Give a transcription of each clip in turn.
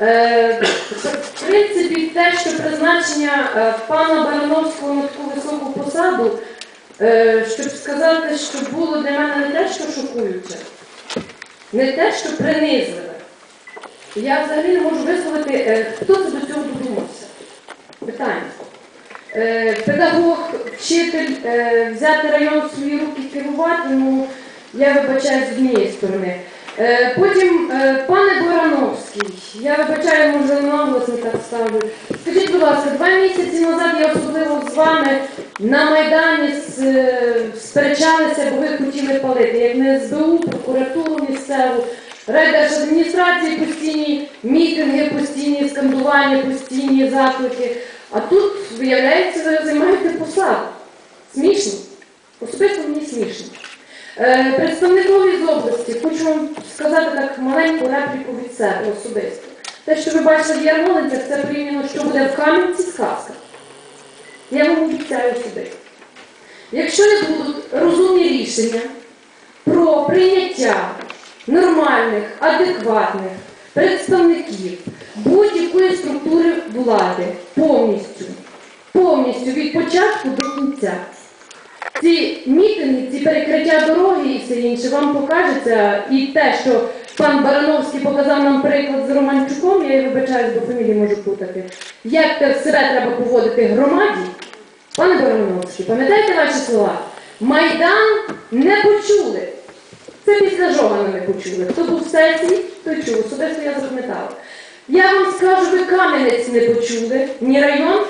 Е, В принципі, те, що призначення е, пана Барановського на таку високу посаду, е, щоб сказати, що було для мене не те, що шокуюче, не те, що принизливе. Я взагалі не можу висловити, хто це до цього додумався. Питання. Педагог, вчитель, взяти район в свої руки керувати, ну, я вибачаю з однієї сторони. Е, Потім, е, пане Борановський, я вибачаю, може, наголос так ставлю. Скажіть, будь ласка, два місяці назад я особливо з вами на Майдані е, сперечалися, бо ви хотіли палити, як не СБУ, прокуратуру місцеву, райдержадміністрації постійні мітинги, постійні скандування, постійні заклики. А тут, виявляється, ви займаєте посаду. Смішно. Особисто мені смішно. Е, Представникові з області хочу вам сказати так маленьку репліку від себе особисто. Те, що ви бачили в Ярмолинцях, це порівняно, що буде в Кам'янці сказка. Я вам обіцяю сюди. Якщо не будуть розумні рішення про прийняття нормальних, адекватних представників будь-якої структури влади повністю, повністю від початку до кінця. Ці мітинги, ці перекриття дороги і все інше вам покажеться. І те, що пан Барановський показав нам приклад з Романчуком, я вибачаюсь, бо фамілії можу путати. Як себе треба поводити громаді? Пане Барановський, пам'ятаєте ваші слова? Майдан не почули. Це після Жогана не почули. Хто був в сесії, той чув. Особисто я запам'ятала. Я вам скажу, ви Кам'янець не почули, ні район,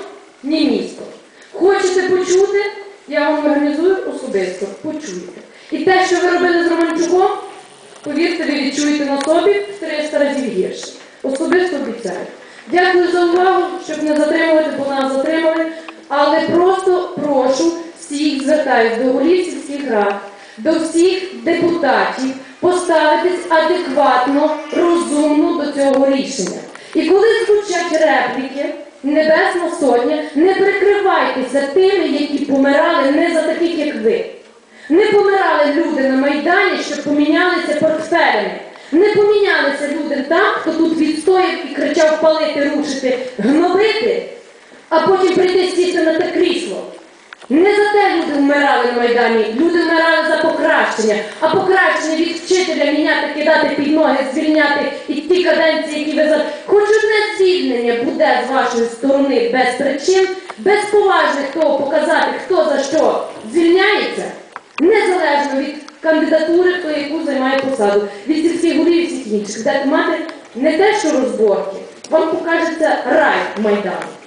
ні місто. Хочете почути, я вам організую особисто, почуєте. І те, що ви робили з Романчуком, повірте, ви відчуєте на собі в 300 разів гірше. Особисто обіцяю. Дякую за увагу, щоб не затримувати, бо нас затримали. Але просто прошу всіх звертаюсь до голів сільських рад, до всіх депутатів поставитись адекватно, розумно до цього рішення. І коли звучать репліки, Небесна Сотня, не прикривайтеся тими, які помирали не за таких, як ви. Не помирали люди на Майдані, щоб помінялися портфелями. Не помінялися люди там, хто тут відстояв і кричав палити, рушити, гнобити, а потім прийти сісти на те крісло. Не за те люди вмирали на Майдані, люди вмирали за покращення, а покращення від вчителя міняти, кидати під ноги, звільняти і ті каденції, які ви за. Хоч одне звільнення буде з вашої сторони без причин, без поважних того показати, хто за що звільняється, незалежно від кандидатури, хто яку займає посаду, від сільських голів і всіх інших. Будете мати не те, що розборки, вам покажеться рай Майдану.